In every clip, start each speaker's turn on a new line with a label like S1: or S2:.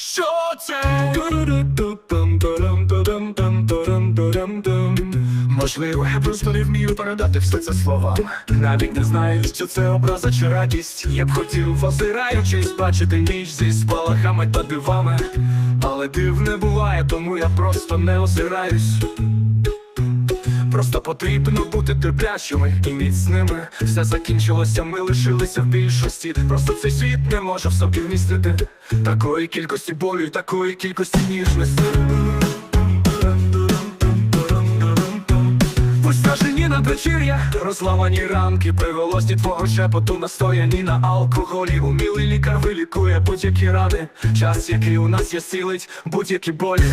S1: Що це? Можливо, я просто не вмію передати все це словами Навіть не знаю, що це образа чи радість. Я б хотів, озираючись, бачити ніч зі спалахами та дивами. Але див не буває, тому я просто не озираюсь Просто потрібно бути терплячими і міцними. Все закінчилося, ми лишилися в більшості. Просто цей світ не може в собі вмістити такої кількості болю і такої кількості ніжності. Виснажені надвечір'я, розламані ранки, приголосні твого шепоту настояні на алкоголі. Умілий лікар вилікує будь-які рани. Час, який у нас є, сілить будь-які болі.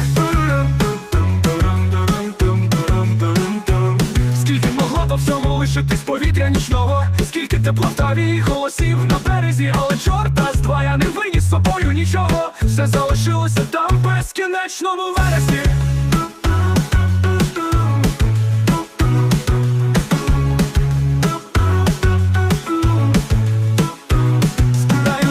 S1: По всьому лишитись повітря нічного, скільки тепла в таві голосів на березі, але чорта з два я не виніс собою нічого. Все залишилося там в безкінечному вересні.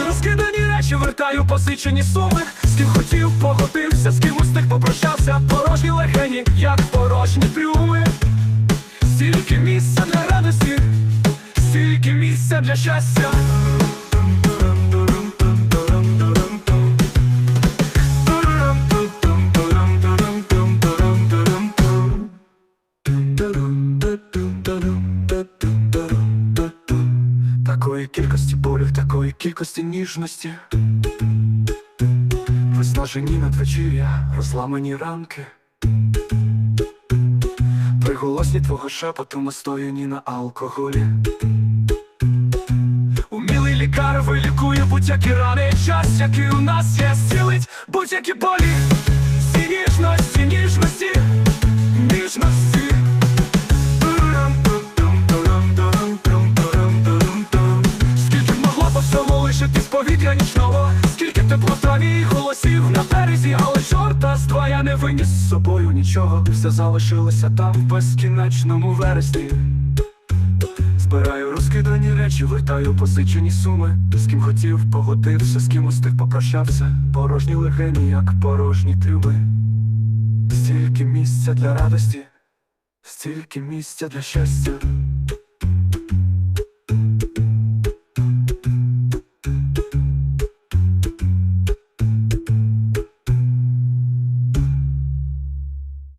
S1: Розкидані речі, вертаю позичені суми З ким хотів, погодився, з ким устиг попрощався Порожні легені, як порожні трюми місця для щастя. Такої кількості болю, такої кількості ніжності. Виснажені надвечір'я, розламані ранки. Приголосні твого шепоту настояні на алкоголі лікар вилікує будь-які рани. Час, який у нас є, зцілить будь-які болі. Всі ніжності, ніжності, ніжності. Скільки могло по всьому лишитись повітря нічного? Скільки тепло в і голосів на березі Але чорта з два я не виніс з собою нічого. Все залишилося там в безкінечному вересні. Збираю розкидані речі, вертаю посичені суми. З ким хотів, погодився, з ким устиг попрощався. Порожні легені, як порожні трюби Стільки місця для радості, стільки місця для щастя